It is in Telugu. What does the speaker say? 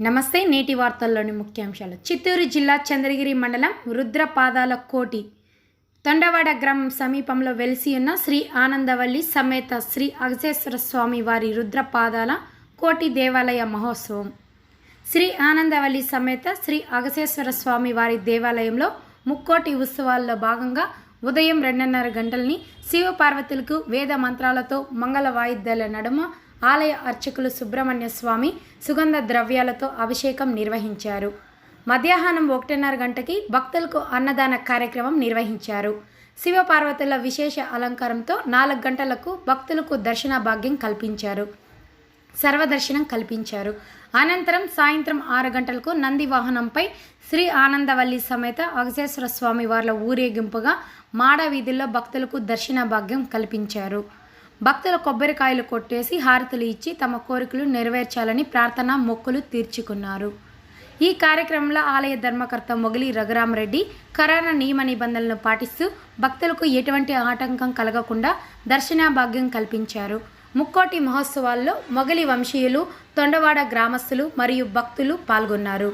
నమస్తే నేటి వార్తల్లోని ముఖ్యాంశాలు. చిత్తూరు జిల్లా చంద్రగిరి మండలం రుద్రపాదాల కోటి తొండవాడ గ్రామం సమీపంలో వెలిసి ఉన్న శ్రీ ఆనందవల్లి సమేత శ్రీ అగజేశ్వర స్వామి వారి రుద్రపాదాల కోటి దేవాలయ మహోత్సవం. శ్రీ ఆనందవల్లి సమేత శ్రీ అగజేశ్వర స్వామి వారి దేవాలయంలో ముక్కోటి ఉత్సవాల్లో భాగంగా ఉదయం రెండున్నర గంటల్ని శివపార్వతులకు వేద మంత్రాలతో మంగళ వాయిద్యాల నడుమ ఆలయ అర్చకులు సుబ్రహ్మణ్య స్వామి సుగంధ ద్రవ్యాలతో అభిషేకం నిర్వహించారు. మధ్యాహ్నం ఒకటిన్నర గంటకి భక్తులకు అన్నదాన కార్యక్రమం నిర్వహించారు. శివపార్వతుల విశేష అలంకారంతో నాలుగు గంటలకు భక్తులకు దర్శన భాగ్యం కల్పించారు. సర్వదర్శనం కల్పించారు. అనంతరం సాయంత్రం ఆరు గంటలకు నంది వాహనంపై శ్రీ ఆనందవల్లి సమేత అగజేశ్వర స్వామి వార్ల ఊరేగింపుగా మాడ వీధుల్లో భక్తులకు దర్శన భాగ్యం కల్పించారు. భక్తుల కొబ్బరికాయలు కొట్టేసి హారతులు ఇచ్చి తమ కోరికలు నెరవేర్చాలని ప్రార్థన మొక్కులు తీర్చుకున్నారు. ఈ కార్యక్రమంలో ఆలయ ధర్మకర్త మొగిలి రఘురామరెడ్డి కరోనా నియమ నిబంధనలను పాటిస్తూ భక్తులకు ఎటువంటి ఆటంకం కలగకుండా దర్శన భాగ్యం కల్పించారు. ముక్కోటి మహోత్సవాల్లో మొగలి వంశీయులు తొండవాడ గ్రామస్తులు మరియు భక్తులు పాల్గొన్నారు.